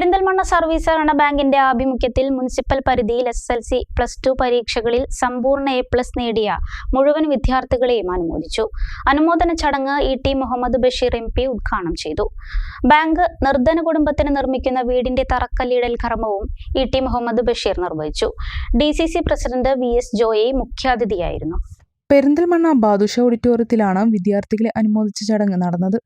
Perinthalmanna service ഭരണ ബാങ്കിന്റെ ആഭിമുഖ്യത്തിൽ മുനിസിപ്പൽ പരിധിയിൽ S L C plus two പരീക്ഷകളിൽ സമ്പൂർണ എ പ്ലസ് നേടിയ മുഴുവൻ വിദ്യാർത്ഥികളെയും അനുമോദിച്ചു. അനുമോദന ചടങ്ങ് E T Muhammad Basheer M P ഉദ്ഘാടനം ചെയ്തു. ബാങ്ക് നിർധന കുടുംബത്തിന് നിർമ്മിക്കുന്ന വീടിന്റെ തറക്കല്ലിടൽ കർമ്മവും ഇ ടി മുഹമ്മദ് ബഷീർ നിർവഹിച്ചു. D C C president V S Joy മുഖ്യാതിഥിയായിരുന്നു. Perinthalmanna Badusha ഓഡിറ്റോറിയത്തിലാണ് വിദ്യാർത്ഥികളെ അനുമോദിച്ച ചടങ്ങ് നടന്നത്.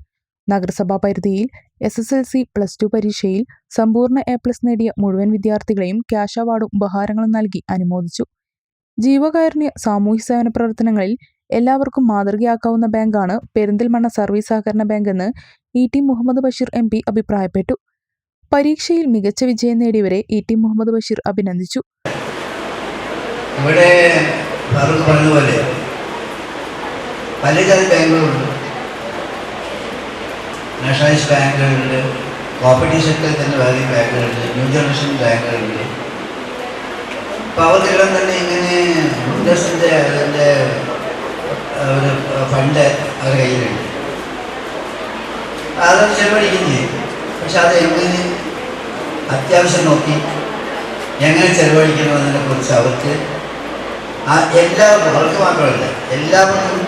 നഗരസഭാ പരിധിയിൽ S S L C plus two പരീക്ഷയിൽ സമ്പൂർണ എ പ്ലസ് നേടിയ മുഴുവൻ വിദ്യാർത്ഥികളെയും ക്യാഷ് അവാർഡും ഉപഹാരങ്ങളും നൽകി അനുമോദിച്ചു. ജീവകാരുണ്യ സാമൂഹ്യ സേവന പ്രവർത്തനങ്ങളിൽ എല്ലാവർക്കും മാതൃകയാക്കാവുന്ന ബാങ്കാണ് പെരിന്തൽമണ്ണ സർവീസ് സഹകരണ ബാങ്ക് എന്ന് E T Muhammad Basheer M P അഭിപ്രായപ്പെട്ടു. പരീക്ഷയിൽ മികച്ച വിജയം നേടിയവരെ ഇ ടി മുഹമ്മദ് ബഷീർ അഭിനന്ദിച്ചു. ഇവിടെ പറഞ്ഞതുപോലെ പല ജാതി ബാങ്കുകളുണ്ട്. നാഷണലൈസ് ബാങ്കുകളുണ്ട് കോപ്പറേറ്റീവ് സെക്ടറിൽ തന്നെ വേറെ ബാങ്കുകളുണ്ട് ന്യൂ ജനറേഷൻ ബാങ്കുകളുണ്ട് അപ്പോൾ അവർക്കെല്ലാം തന്നെ ഇങ്ങനെ ഇൻട്രസ്റ്റിന്റെ അതിന്റെ ഒരു ഫണ്ട് അവരുടെ കയ്യിലുണ്ട്. അതൊക്കെ ചെലവഴിക്കുകയും ചെയ്യും പക്ഷെ അത് എങ്ങനെ അത്യാവശ്യം നോക്കി എങ്ങനെ ചെലവഴിക്കണമെന്നതിനെ കുറിച്ച് അവർക്ക് ആ എല്ലാവർക്കും അവർക്ക് മാത്രമല്ല എല്ലാവർക്കും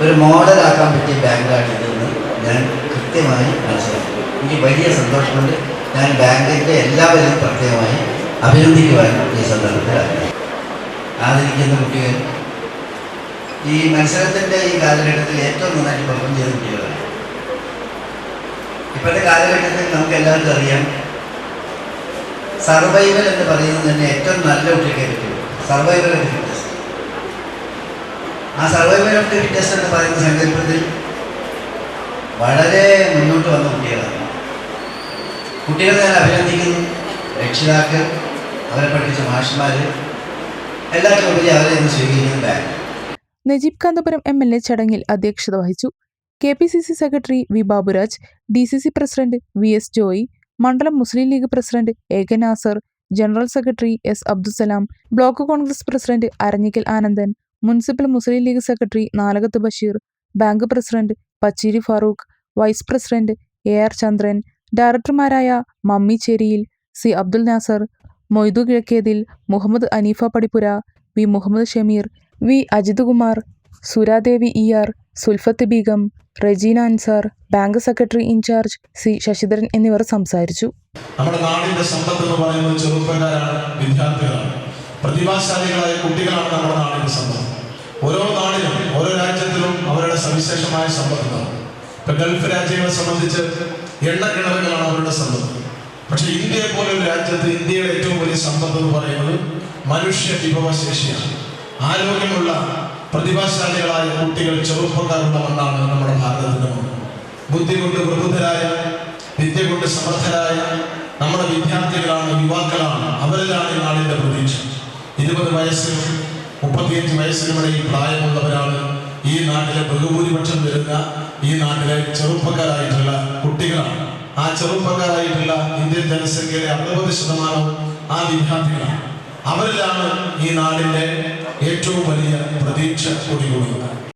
ഒരു മോഡലാക്കാൻ പറ്റിയ ബാങ്കാണ് ഇതെന്ന് ഞാൻ കൃത്യമായി മനസ്സിലാക്കി. എനിക്ക് വലിയ സന്തോഷമുണ്ട്. ഞാൻ ബാങ്കിന്റെ എല്ലാവരും പ്രത്യേകമായി അഭിനന്ദിക്കുവാനും ഈ സന്ദർഭത്തിൽ ആദരിക്കുന്ന കുട്ടികൾ ഈ മത്സരത്തിന്റെ ഈ കാലഘട്ടത്തിൽ ഏറ്റവും നന്നായിട്ട് പെർഫോം ചെയ്ത കുട്ടികളാണ്. ഇപ്പോഴത്തെ കാലഘട്ടത്തിൽ നമുക്ക് എല്ലാവർക്കും അറിയാം സർവൈവൽ എന്ന് പറയുന്നത് തന്നെ ഏറ്റവും നല്ല കുട്ടിയൊക്കെ പറ്റുള്ളൂ സർവൈവൽ ഓഫ് ഫിറ്റ്നസ് ആ സർവൈവൽ ഓഫ് ഫിറ്റ്നസ് എന്ന് പറയുന്ന സങ്കല്പത്തിൽ വളരെ മുന്നോട്ട് വന്ന കുട്ടികളാണ്. കുട്ടികളെ ഞാൻ അഭിനന്ദിക്കുന്നു. രക്ഷിതാക്കൾ അവരെ പഠിപ്പിച്ച മാഷന്മാർ എല്ലാവർക്കും അവരെ ഇന്ന് സ്വീകരിക്കുന്ന bank Najeeb Kanthapuram M L A ചടങ്ങിൽ അധ്യക്ഷത വഹിച്ചു K P C C secretary V Baburaj D C C president V S Joy മണ്ഡലം Muslim League president A K Nasar general secretary S Abdussalam block Congress president Aranhikkal Anandan municipal Muslim League secretary Nalakath Basheer bank president Pacheeri Farooq vice president A R Chandran ഡയറക്ടർമാരായ Mammi Cheriyil C Abdul Nasar Moidu Kizhakkethil Muhammad Aneefa Padippura V Muhammad Shameer V Ajith Kumar Suradevi E R Sulfath Beegum Regina Ansar bank secretary in charge C Sasidharan എന്നിവർ സംസാരിച്ചു. നമ്മുടെ നാടിന്റെ സമ്പത്ത് എന്ന് പറയുന്നത് ചെറുപ്പക്കാരാണ് വിദ്യാർത്ഥികളാണ്. പ്രതിഭാശാലികളായ കുട്ടികളാണ് നമ്മുടെ നാടിന്റെ സമ്പത്ത്. ഓരോ നാടിനും ഓരോ രാജ്യത്തിലും അവരുടെ സവിശേഷമായ സമ്പത്തുണ്ടാവും. ഇപ്പൊ ഗൾഫ് രാജ്യങ്ങളെ സംബന്ധിച്ച് എണ്ണക്കിണറുകളാണ് അവരുടെ സമ്പത്ത്. പക്ഷെ ഇന്ത്യയെ പോലെ ഒരു രാജ്യത്ത് ഇന്ത്യയുടെ ഏറ്റവും വലിയ സമ്പത്ത് എന്ന് പറയുന്നത് മനുഷ്യ വിഭവശേഷിയാണ്. ആരോഗ്യമുള്ള പ്രതിഭാശാലികളായ കുട്ടികൾ ചെറുപ്പക്കാരുള്ള മണ്ണാണ് നമ്മുടെ ഭാരതത്തിന്റെ മണ്ണ് ബുദ്ധി കൊണ്ട് പ്രബുദ്ധരായ വിദ്യ കൊണ്ട് സമർത്ഥരായ നമ്മുടെ വിദ്യാർത്ഥികളാണ് യുവാക്കളാണ് അവരിലാണ് ഈ നാടിന്റെ പ്രതീക്ഷ. ഇരുപത് വയസ്സിനും മുപ്പത്തിയഞ്ച് വയസ്സിനും ഇടയിൽ പ്രായമുള്ളവരാണ് ഈ നാട്ടിലെ ബഹുഭൂരിപക്ഷം വരുന്ന ഈ നാട്ടിലെ ചെറുപ്പക്കാരായിട്ടുള്ള കുട്ടികളാണ്. ആ ചെറുപ്പക്കാരായിട്ടുള്ള ഇന്ത്യൻ ജനസംഖ്യയിലെ അറുപത് ശതമാനം ആ വിദ്യാർത്ഥികളാണ്. അവരിലാണ് ഈ നാടിന്റെ ഏറ്റവും വലിയ പ്രതീക്ഷ കൂടികൊള്ളുന്നത്.